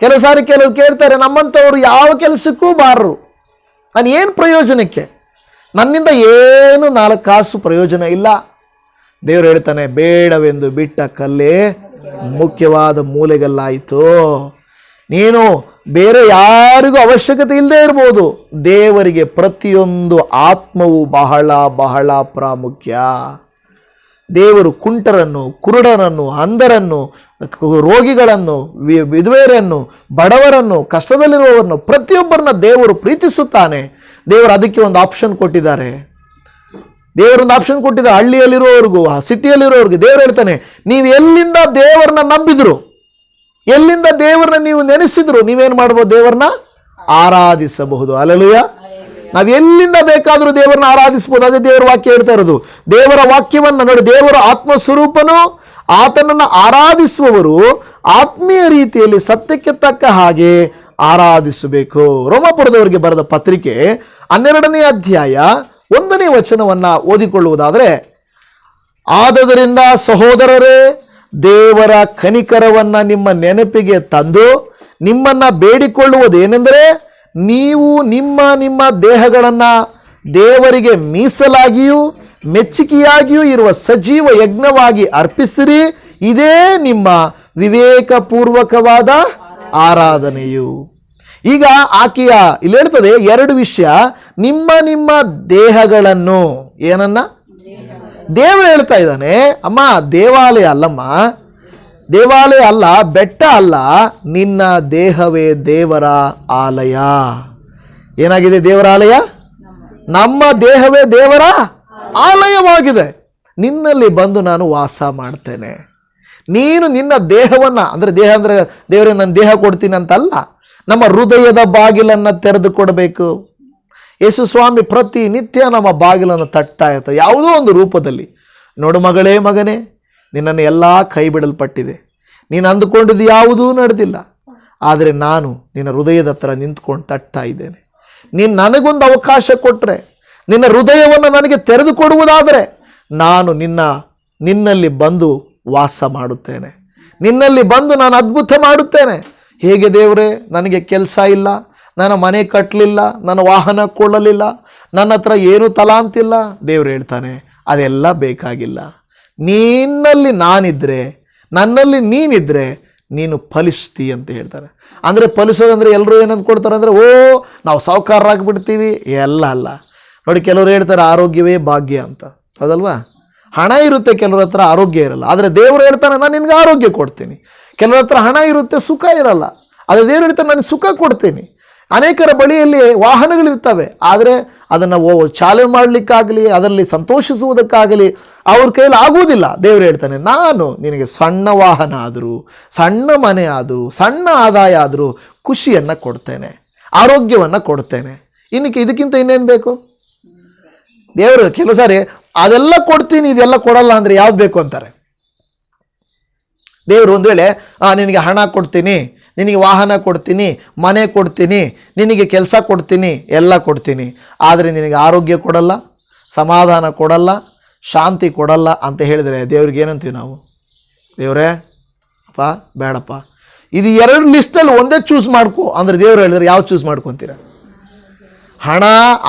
ಕೆಲವು ಸಾರಿ ಕೆಲವು ಕೇಳ್ತಾರೆ, ನಮ್ಮಂಥವ್ರು ಯಾವ ಕೆಲಸಕ್ಕೂ ಬಾರರು. ನಾನು ಏನು ಪ್ರಯೋಜನಕ್ಕೆ? ನನ್ನಿಂದ ಏನು ನಾಲ್ಕು ಕಾಸು ಪ್ರಯೋಜನ ಇಲ್ಲ. ದೇವರು ಹೇಳ್ತಾನೆ, ಬೇಡವೆಂದು ಬಿಟ್ಟ ಕಲ್ಲೇ ಮುಖ್ಯವಾದ ಮೂಲೆಗಲ್ಲಾಯಿತು. ನೀನು ಬೇರೆ ಯಾರಿಗೂ ಅವಶ್ಯಕತೆ ಇಲ್ಲದೆ ಇರ್ಬೋದು. ದೇವರಿಗೆ ಪ್ರತಿಯೊಂದು ಆತ್ಮವು ಬಹಳ ಬಹಳ ಪ್ರಾಮುಖ್ಯ. ದೇವರು ಕುಂಟರನ್ನು ಕುರುಡರನ್ನು ಅಂಧರನ್ನು, ರೋಗಿಗಳನ್ನು ವಿಧವೆಯರನ್ನು, ಬಡವರನ್ನು, ಕಷ್ಟದಲ್ಲಿರುವವರನ್ನು ಪ್ರತಿಯೊಬ್ಬರನ್ನ ದೇವರು ಪ್ರೀತಿಸುತ್ತಾನೆ. ದೇವರು ಅದಕ್ಕೆ ಒಂದು ಆಪ್ಷನ್ ಕೊಟ್ಟಿದ್ದಾರೆ. ದೇವರೊಂದು ಆಪ್ಷನ್ ಕೊಟ್ಟಿದ್ದಾರೆ. ಹಳ್ಳಿಯಲ್ಲಿರುವವರಿಗೂ, ಆ ದೇವರು ಹೇಳ್ತಾನೆ, ನೀವು ಎಲ್ಲಿಂದ ದೇವರನ್ನ ನಂಬಿದ್ರು? ಎಲ್ಲಿಂದ ದೇವರನ್ನ ನೀವು ನೆನೆಸಿದ್ರು ನೀವೇನು ಮಾಡ್ಬೋದು ದೇವರನ್ನ? ಆರಾಧಿಸಬಹುದು. ಅಲಲುಯ ನಾವು ಎಲ್ಲಿಂದ ಬೇಕಾದರೂ ದೇವರನ್ನ ಆರಾಧಿಸಬಹುದು. ಅದೇ ದೇವರ ವಾಕ್ಯ ಹೇಳ್ತಾ ಇರೋದು. ದೇವರ ವಾಕ್ಯವನ್ನ ನೋಡಿ ದೇವರ ಆತ್ಮ ಸ್ವರೂಪನು ಆತನನ್ನು ಆರಾಧಿಸುವವರು ಆತ್ಮೀಯ ರೀತಿಯಲ್ಲಿ ಸತ್ಯಕ್ಕೆ ತಕ್ಕ ಹಾಗೆ ಆರಾಧಿಸಬೇಕು. ರೋಮಾಪುರದವರಿಗೆ ಬರೆದ ಪತ್ರಿಕೆ ಹನ್ನೆರಡನೇ ಅಧ್ಯಾಯ ಒಂದನೇ ವಚನವನ್ನ ಓದಿಕೊಳ್ಳುವುದಾದರೆ ಆದದರಿಂದ ಸಹೋದರರೇ ದೇವರ ಕನಿಕರವನ್ನ ನಿಮ್ಮ ನೆನಪಿಗೆ ತಂದು ನಿಮ್ಮನ್ನ ಬೇಡಿಕೊಳ್ಳುವುದೇನೆಂದರೆ ನೀವು ನಿಮ್ಮ ನಿಮ್ಮ ದೇಹಗಳನ್ನ ದೇವರಿಗೆ ಮೀಸಲಾಗಿಯೂ ಮೆಚ್ಚುಗೆಯಾಗಿಯೂ ಇರುವ ಸಜೀವ ಯಜ್ಞವಾಗಿ ಅರ್ಪಿಸಿರಿ. ಇದೇ ನಿಮ್ಮ ವಿವೇಕಪೂರ್ವಕವಾದ ಆರಾಧನೆಯು. ಈಗ ಆಕೆಯ, ಇಲ್ಲಿ ಹೇಳ್ತದೆ, ಎರಡು ವಿಷಯ. ನಿಮ್ಮ ನಿಮ್ಮ ದೇಹಗಳನ್ನು ಏನನ್ನ? ದೇವರು ಹೇಳ್ತಾ ಇದ್ದಾನೆ, ಅಮ್ಮ, ದೇವಾಲಯ ಅಲ್ಲಮ್ಮ. ದೇವಾಲಯ ಅಲ್ಲ, ಬೆಟ್ಟ ಅಲ್ಲ, ನಿನ್ನ ದೇಹವೇ ದೇವರ ಆಲಯ. ಏನಾಗಿದೆ ದೇವರ ಆಲಯ? ನಮ್ಮ ದೇಹವೇ ದೇವರ ಆಲಯವಾಗಿದೆ. ನಿನ್ನಲ್ಲಿ ಬಂದು ನಾನು ವಾಸ ಮಾಡ್ತೇನೆ. ನೀನು ನಿನ್ನ ದೇಹವನ್ನ, ಅಂದ್ರೆ ದೇಹ ಅಂದರೆ ದೇವರಿಗೆ ನನ್ನ ದೇಹ ಕೊಡ್ತೀನಿ ಅಂತಲ್ಲ ನಮ್ಮ ಹೃದಯದ ಬಾಗಿಲನ್ನು ತೆರೆದು ಕೊಡಬೇಕು. ಯೇಸು ಸ್ವಾಮಿ ಪ್ರತಿನಿತ್ಯ ನಮ್ಮ ಬಾಗಿಲನ್ನು ತಟ್ತಾ ಯಾವುದೋ ಒಂದು ರೂಪದಲ್ಲಿ. ನೋಡು ಮಗಳೇ ಮಗನೇ, ನಿನ್ನನ್ನು ಎಲ್ಲ ಕೈ ಬಿಡಲ್ಪಟ್ಟಿದೆ ನೀನು ಅಂದುಕೊಂಡಿದ್ದು ಯಾವುದೂ ನಡೆದಿಲ್ಲ. ಆದರೆ ನಾನು ನಿನ್ನ ಹೃದಯದ ಹತ್ರ ನಿಂತ್ಕೊಂಡು ತಟ್ತಾ ಇದ್ದೇನೆ. ನೀನು ನನಗೊಂದು ಅವಕಾಶ ಕೊಟ್ಟರೆ ನಿನ್ನ ಹೃದಯವನ್ನು ನನಗೆ ತೆರೆದುಕೊಡುವುದಾದರೆ, ನಾನು ನಿನ್ನ, ನಿನ್ನಲ್ಲಿ ಬಂದು ವಾಸ ಮಾಡುತ್ತೇನೆ. ನಿನ್ನಲ್ಲಿ ಬಂದು ನಾನು ಅದ್ಭುತ ಮಾಡುತ್ತೇನೆ. ಹೇಗೆ ದೇವರೇ, ನನಗೆ ಕೆಲಸ ಇಲ್ಲ. ನನ್ನ ಮನೆ ಕಟ್ಟಲಿಲ್ಲ ನನ್ನ ವಾಹನ ಕೊಳ್ಳಲಿಲ್ಲ, ನನ್ನ ಹತ್ರ ಏನು ತಲಾಂತಿಲ್ಲ ದೇವ್ರು ಹೇಳ್ತಾನೆ, ಅದೆಲ್ಲ ಬೇಕಾಗಿಲ್ಲ. ನಿನ್ನಲ್ಲಿ ನಾನಿದ್ರೆ, ನನ್ನಲ್ಲಿ ನೀನಿದ್ರೆ ನೀನು ಫಲಿಸ್ತಿ ಅಂತ ಹೇಳ್ತಾರೆ. ಅಂದರೆ ಫಲಿಸೋದಂದ್ರೆ ಎಲ್ಲರೂ ಏನಂತ ಕೊಡ್ತಾರೆ ಅಂದರೆ, ಓ, ನಾವು ಸಾವುಕಾರರಾಗ್ಬಿಡ್ತೀವಿ. ಎಲ್ಲ ಅಲ್ಲ. ನೋಡಿ, ಕೆಲವರು ಹೇಳ್ತಾರೆ, ಆರೋಗ್ಯವೇ ಭಾಗ್ಯ ಅಂತ. ಹೌದಲ್ವಾ? ಹಣ ಇರುತ್ತೆ, ಕೆಲವ್ರ ಹತ್ರ ಆರೋಗ್ಯ ಇರಲ್ಲ. ಆದರೆ ದೇವರು ಹೇಳ್ತಾನೆ, ನಾನು ನಿನಗೆ ಆರೋಗ್ಯ ಕೊಡ್ತೀನಿ. ಕೆಲವ್ರ ಹತ್ರ ಹಣ ಇರುತ್ತೆ, ಸುಖ ಇರಲ್ಲ. ಆದರೆ ದೇವರು ಹೇಳ್ತಾನೆ, ನಾನು ಸುಖ ಕೊಡ್ತೀನಿ. ಅನೇಕರ ಬಳಿಯಲ್ಲಿ ವಾಹನಗಳಿರ್ತವೆ ಆದರೆ ಅದನ್ನು ಓ, ಚಾಲನೆ ಮಾಡಲಿಕ್ಕಾಗಲಿ, ಅದರಲ್ಲಿ ಸಂತೋಷಿಸುವುದಕ್ಕಾಗಲಿ ಅವ್ರ ಕೈಯಲ್ಲಿ ಆಗುವುದಿಲ್ಲ. ದೇವರು ಹೇಳ್ತಾನೆ, ನಾನು ನಿನಗೆ ಸಣ್ಣ ವಾಹನ ಆದರೂ, ಸಣ್ಣ ಮನೆ ಆದರೂ, ಸಣ್ಣ ಆದಾಯ ಆದರೂ ಖುಷಿಯನ್ನು ಕೊಡ್ತೇನೆ, ಆರೋಗ್ಯವನ್ನು ಕೊಡ್ತೇನೆ. ಇನ್ನಕ್ಕೆ ಇದಕ್ಕಿಂತ ಇನ್ನೇನು ಬೇಕು? ದೇವರು ಕೆಲವು ಸಾರಿ, ಅದೆಲ್ಲ ಕೊಡ್ತೀನಿ, ಇದೆಲ್ಲ ಕೊಡಲ್ಲ ಅಂದರೆ ಯಾವ್ದು ಬೇಕು? ಅಂತಾರೆ. ದೇವರು ಒಂದು ವೇಳೆ ನಿನಗೆ ಹಣ ಕೊಡ್ತೀನಿ ನಿನಗೆ ವಾಹನ ಕೊಡ್ತೀನಿ, ಮನೆ ಕೊಡ್ತೀನಿ, ನಿನಗೆ ಕೆಲಸ ಕೊಡ್ತೀನಿ, ಎಲ್ಲ ಕೊಡ್ತೀನಿ. ಆದರೆ ನಿನಗೆ ಆರೋಗ್ಯ ಕೊಡಲ್ಲ, ಸಮಾಧಾನ ಕೊಡಲ್ಲ, ಶಾಂತಿ ಕೊಡಲ್ಲ ಅಂತ ಹೇಳಿದರೆ ದೇವ್ರಿಗೆ ಏನಂತೀವಿ ನಾವು? ದೇವರೇ, ಅಪ್ಪ, ಬೇಡಪ್ಪ. ಇದು ಎರಡು ಲಿಸ್ಟಲ್ಲಿ ಒಂದೇ ಚೂಸ್ ಮಾಡ್ಕೊ. ಅಂದರೆ ದೇವ್ರು ಹೇಳಿದ್ರೆ ಯಾವ ಚೂಸ್ ಮಾಡ್ಕೊತೀರ ಹಣ,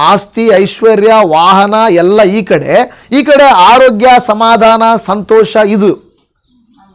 ಆಸ್ತಿ, ಐಶ್ವರ್ಯ, ವಾಹನ, ಎಲ್ಲ ಈ ಕಡೆ. ಈ ಕಡೆ ಆರೋಗ್ಯ, ಸಮಾಧಾನ, ಸಂತೋಷ ಇದು.